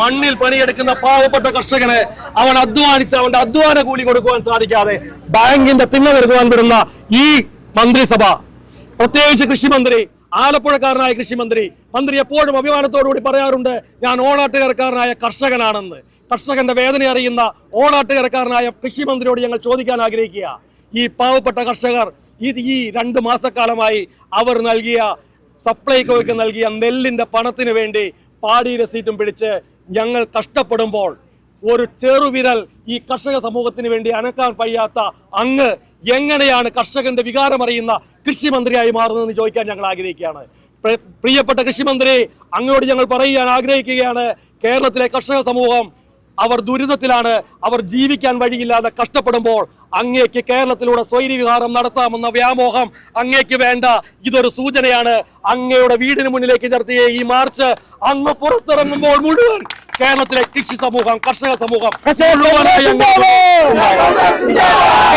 മണ്ണിൽ പണിയെടുക്കുന്ന പാവപ്പെട്ട കർഷകന് അവൻ അധ്വാനിച്ച് അവന്റെ അധ്വാന കൂലി കൊടുക്കുവാൻ സാധിക്കാതെ ബാങ്കിന്റെ തിണ്ണ നൽകുവാൻ വിടുന്ന ഈ മന്ത്രിസഭ. പ്രത്യേകിച്ച് കൃഷിമന്ത്രി ആലപ്പുഴക്കാരനായ കൃഷിമന്ത്രി. മന്ത്രി എപ്പോഴും അഭിമാനത്തോടുകൂടി പറയാറുണ്ട് ഞാൻ ഓണാട്ടുകരക്കാരനായ കർഷകനാണെന്ന്. കർഷകന്റെ വേദന അറിയുന്ന ഓണാട്ടുകരക്കാരനായ കൃഷിമന്ത്രിയോട് ഞങ്ങൾ ചോദിക്കാൻ ആഗ്രഹിക്കുക. ഈ പാവപ്പെട്ട കർഷകർ ഈ ഈ രണ്ട് മാസക്കാലമായി അവർ നൽകിയ സപ്ലൈകോയ്ക്ക് നൽകിയ നെല്ലിന്റെ പണത്തിന് വേണ്ടി പാടി രസീറ്റും പിടിച്ച് ഞങ്ങൾ കഷ്ടപ്പെടുമ്പോൾ ഒരു ചെറുവിരൽ ഈ കർഷക സമൂഹത്തിന് വേണ്ടി അനക്കാൻ വയ്യാത്ത അങ്ങ് എങ്ങനെയാണ് കർഷകന്റെ വികാരമറിയുന്ന കൃഷിമന്ത്രിയായി മാറുന്നതെന്ന് ചോദിക്കാൻ ഞങ്ങൾ ആഗ്രഹിക്കുകയാണ്. പ്രിയപ്പെട്ട കൃഷിമന്ത്രി അങ്ങോട് ഞങ്ങൾ പറയാൻ ആഗ്രഹിക്കുകയാണ്. കേരളത്തിലെ കർഷക സമൂഹം അവർ ദുരിതത്തിലാണ് അവർ ജീവിക്കാൻ വഴിയില്ലാതെ കഷ്ടപ്പെടുമ്പോൾ അങ്ങേക്ക് കേരളത്തിലൂടെ സ്വൈരി വിഹാരം നടത്താമെന്ന വ്യാമോഹം അങ്ങേക്ക് വേണ്ട. ഇതൊരു സൂചനയാണ്. അങ്ങയുടെ വീടിന് മുന്നിലേക്ക് നടത്തിയ ഈ മാർച്ച് അങ്ങ് പുറത്തിറങ്ങുമ്പോൾ മുഴുവൻ കേരളത്തിലെ കൃഷി സമൂഹം കർഷക സമൂഹം മുഴുവനായി അങ്ങ്